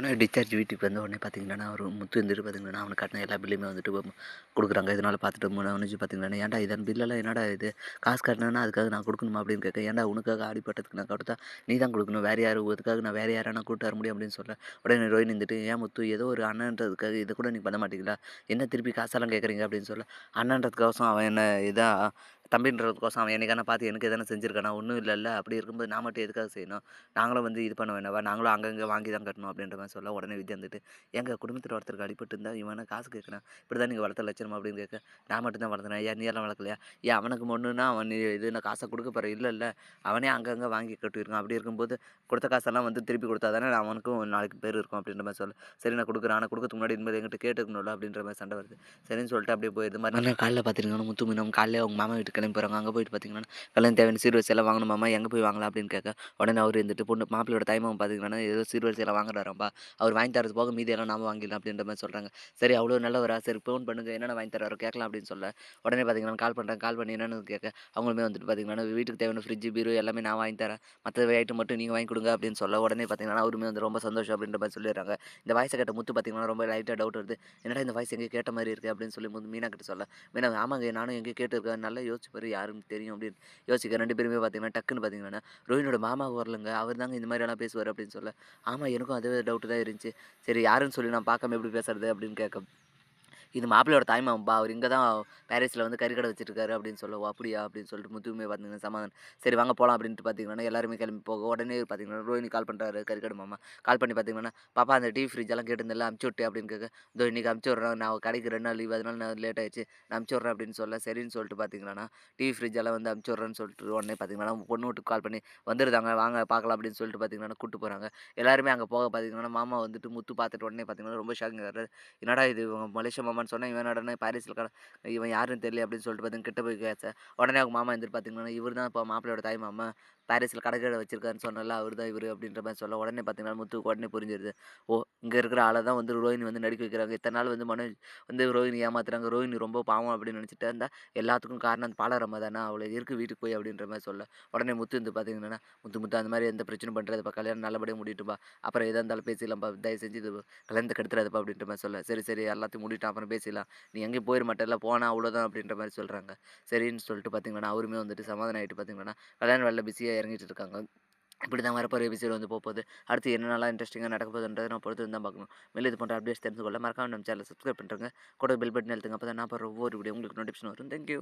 ஆனால் டிஸ்சார்ஜ் வீட்டுக்கு வந்த உடனே பார்த்தீங்கன்னா அவர் முத்து வந்துட்டு பார்த்தீங்கன்னா அவனுக்கு கட்டின எல்லா பில்லுமே வந்துட்டு கொடுக்குறாங்க. இதனால் பார்த்துட்டு முடிஞ்சு பார்த்தீங்கன்னா ஏன்டா இதன் பில்லெல்லாம் என்னடா இது? காசு கட்டினா அதுக்காக நான் கொடுக்கணுமா? அப்படின்னு கேட்க ஏன்டா உனக்காக அடிப்பட்டதுக்கு நான் கொடுத்தா நீ தான் கொடுக்கணும். வேறு யார் அதுக்காக நான் வேறு யாரானா கூட்டு வர முடியும்? அப்படின்னு சொல்ல உடனே ரோஹினி இருந்துட்டு ஏன் முத்து ஏதோ ஒரு அண்ணன்றதுக்காக இதை கூட நீ பண்ண மாட்டீங்களா? என்ன திருப்பி காசெல்லாம் கேட்குறீங்க அப்படின்னு சொல்ல அண்ணன்றதுக்கோசம் அவன் என்ன இதாக தம்பின்றதுக்கோசம் அவன் எனக்கான பார்த்து எனக்கு எதனா செஞ்சுருக்கானா? ஒன்றும் இல்லைல்ல. அப்படி இருக்கும்போது நான் மட்டும் எதுக்காக செய்யணும்? நாங்களும் வந்து இது பண்ண வேணாவா நாங்களும் அங்கங்கே வாங்கி தான் கட்டணும் அப்படின்ற மாதிரி சொல்ல உடனே வித்யா வந்துட்டு எங்கள் குடும்பத்தில் ஒருத்தருக்கு அடிபட்டு இருந்தால் இவனை காசு கேட்குறான் இப்படி தான் நீங்கள் வளர்த்த லட்சணம்? அப்படின்னு கேட்க நான் மட்டும் தான் வளர்த்துனேன் ஏன் நீ எல்லாம் வளர்க்கலையா? ஏன் அவனுக்கு ஒன்றுனா அவன் நீ இது நான் காசை கொடுக்க போகிற இல்லை இல்லை அவனே அங்கங்கே வாங்கி கட்டியிருக்கான். அப்படி இருக்கும்போது கொடுத்த காசெல்லாம் வந்து திருப்பி கொடுத்தா தானே அவனுக்கும் நாளைக்கு பேர் இருக்கும் அப்படின்ற மாதிரி சொல்ல சரி நான் கொடுக்குறேன். ஆனால் கொடுக்கறதுக்கு முன்னாடி இனிமேல் எங்கிட்ட கேட்டுக்கணும்ல? அப்படின்ற மாதிரி சண்டை வருது. சரின்னு சொல்லிட்டு அப்படியே போயிடுது மாதிரி காலையில் பார்த்துருங்கன்னா முத்து மீனம் காலையில் அவங்க மாமா வீட்டுக்கு கிளம்பி போகிறாங்க அங்கே போயிட்டு பார்த்தீங்கன்னா கல்யாணம் தேவையான சீர்வரிசை எல்லாம் வாங்கணுமாமா எங்கே போய் வாங்கலாம்? அப்படின்னு கேட்க உடனே அவர் இருந்துட்டு பொண்ணு மாப்பிள்ளையோட தாய்மாமன் பார்த்தீங்கன்னா ஏதோ சீர்வரிசை எல்லாம் வாங்குறாராம்பா அவர் வாங்கி தரது போக மீதி எல்லாம் நாம வாங்கிடலாம் அப்படின்ற மாதிரி சொல்கிறாங்க சரி அவ்வளோ நல்லவரா சரி ஃபோன் பண்ணுங்க. என்னென்ன வாங்கி தராரோ கேட்கலாம் அப்படின்னு சொல்ல உடனே பார்த்தீங்கன்னா கால் பண்ணுறேன் கால் பண்ணி என்னன்னு கேட்க அவங்களுமே வந்துட்டு பார்த்தீங்கன்னா வீட்டுக்கு தேவையான ஃப்ரிட்ஜ் பீரோ எல்லாமே நான் வாங்கி தரேன். மற்ற ஐட்டம் மட்டும் நீங்கள் வாங்கி கொடுங்க அப்படின்னு சொல்ல உடனே பார்த்தீங்கன்னா அவருமே வந்து ரொம்ப சந்தோஷம் அப்படின்ற மாதிரி சொல்லிடுறாங்க. இந்த வாய்ஸை கேட்ட முத்து பார்த்தீங்கன்னா ரொம்ப லைட்டாக டவுட் வருது. என்னடா இந்த வாய்ஸ் எங்கே கேட்ட மாதிரி இருக்குது அப்படின்னு சொல்லி முத்து மீனா கிட்ட சொல்ல மீனா ஆமாங்க நானும் எங்கே கேட்டுருக்கேன். நல்லா யோசிச்சு பாரு யாருன்னு தெரியும் அப்படின்னு யோசிக்க ரெண்டு பேருமே பார்த்தீங்கன்னா டக்குன்னு பார்த்தீங்கன்னா ரோஹினோட மாமா வரலங்க. அவர் தாங்க இந்த மாதிரி எல்லாம் பேசுவார் அப்படின்னு சொல்ல ஆமாம் எனக்கும் அதே டவுட்டு தான் இருந்துச்சு. சரி யாருன்னு சொல்லி நான் பார்க்காம எப்படி பேசுறது அப்படின்னு கேட்க இது மாப்பிள்ளையோட தாய்மாம்பா அவர் இங்கே தான் பேரிஸில் வந்து கறிக்கடை வச்சிருக்காரு அப்படின்னு சொல்லுவோம் அப்படியா? அப்படின்னு சொல்லிட்டு முத்துவுமே பார்த்தீங்கன்னா சமாதானம். சரி வாங்க போகலாம் அப்படின்ட்டு பார்த்தீங்கன்னா எல்லாருமே கிளம்பி போக உடனே பார்த்தீங்கன்னா ரோஹினி கால் பண்ணுறாரு கறிக்கடை மாமா. கால் பண்ணி பார்த்தீங்கன்னா பாப்பா அந்த டீ ஃப்ரிட்ஜ் எல்லாம் கேட்டிருந்தல அமுச்சு விட்டு அப்படின்னு கேட்க இதோ இன்னைக்கு அமுச்சு விட்றேன். நான் கடைக்கு ரெண்டு நாள் லீவ் அதனால நான் லேட் ஆயிடுச்சு. நான் அமுச்சு விட்றேன் அப்படின்னு சொல்ல சரின்னு சொல்லிட்டு பார்த்தீங்கன்னா டிவி ஃப்ரிட்ஜ் எல்லாம் வந்து அமுச்சு விட்றேன்னு சொல்லிட்டு உடனே பார்த்தீங்கன்னா பொண்ணு வீட்டுக்கு கால் பண்ணி வந்துருந்தாங்க வாங்க பார்க்கலாம் அப்படின்னு சொல்லிட்டு பார்த்தீங்கன்னா கூட்டு போகிறாங்க எல்லாருமே அங்கே போக பார்த்தீங்கன்னா மாமா வந்துட்டு முத்து பார்த்துட்டு உடனே பார்த்தீங்கன்னா ரொம்ப ஷாக்கிங் என்னடா இது மலேசியா மாமா மாமான்னு சொன்னால் இவன் உடனே பாரிஸில் கட இவன் யாருன்னு தெரியல அப்படின்னு சொல்லிட்டு பார்த்தீங்கன்னா கிட்ட போய் கேச்ச உடனே அவங்க மாமா எந்திரி பார்த்தீங்கன்னா இவர் தான் இப்போ மாப்பிள்ளையோட தாய் மாமா. பாரிஸில் கடைக்கடை வச்சிருக்காருன்னு சொன்னல அவர் தான் இவர் அப்படின்ற மாதிரி சொல்ல உடனே பார்த்தீங்கன்னா முத்துக்கு உடனே புரிஞ்சிருது. ஓ இங்கே இருக்கிற ஆளை தான் வந்து ரோஹினி வந்து நடிக்க வைக்கிறாங்க. இத்தனை நாள் வந்து மனோஜ் வந்து ரோஹினி ஏமாத்துறாங்க. ரோஹினி ரொம்ப பாவம் அப்படின்னு நினச்சிட்டு இருந்தால் எல்லாத்துக்கும் காரணம் அந்த பாலரம்மா தானே? அவளை இருக்கு வீட்டுக்கு போய் அப்படின்ற மாதிரி சொல்ல. உடனே முத்து வந்து பார்த்தீங்கன்னா முத்து முத்து அந்த மாதிரி எந்த பிரச்சனை பண்ணுறதுப்பா கல்யாணம் நல்லபடியாக முடிட்டுப்பா அப்புறம் எதாக இருந்தாலும் பேசிடலாம்ப்பா தயவு செஞ்சு இது கல்யாணத்தை கெடுத்துறாதுப்பா அப்படின்ற மாதிரி சொல்ல. சரி சரி எல்லாத்தையும் முடிட்டு அப்புறம் பேசிடலாம். நீ எங்கேயும் போயிட மாட்டேல்ல போனால் அவ்வளோதான் அப்படின்ற மாதிரி சொல்கிறாங்க சரின்னு சொல்லிட்டு பார்த்தீங்கன்னா அவருமே வந்துட்டு சமாதானம் ஆகிட்டு பார்த்தீங்கன்னா கல்யாண வேலை பிஸியாக இறங்கிட்டு இருக்காங்க இப்படி தான் வரப்போகிற எபிசோட் வந்து போகுது அடுத்து என்னென்னலாம் இன்ட்ரெஸ்டிங்காக நடக்க போகுதுன்றது நான் பொறுத்து தான் பார்க்கணும். மேலே இது போன்ற அப்டேட்ஸ் தெரிஞ்சுக்கொள்ள மறக்காம நம்ம சேனல் சப்ஸ்கிரைப் பண்ணுறேங்க கூட பெல் பட்டன் எழுத்துங்க அப்போ தான் நான் போகிற ஒவ்வொரு வீடியோ உங்களுக்கு நோட்டிஃபிகேஷன் வரும். தேங்க்யூ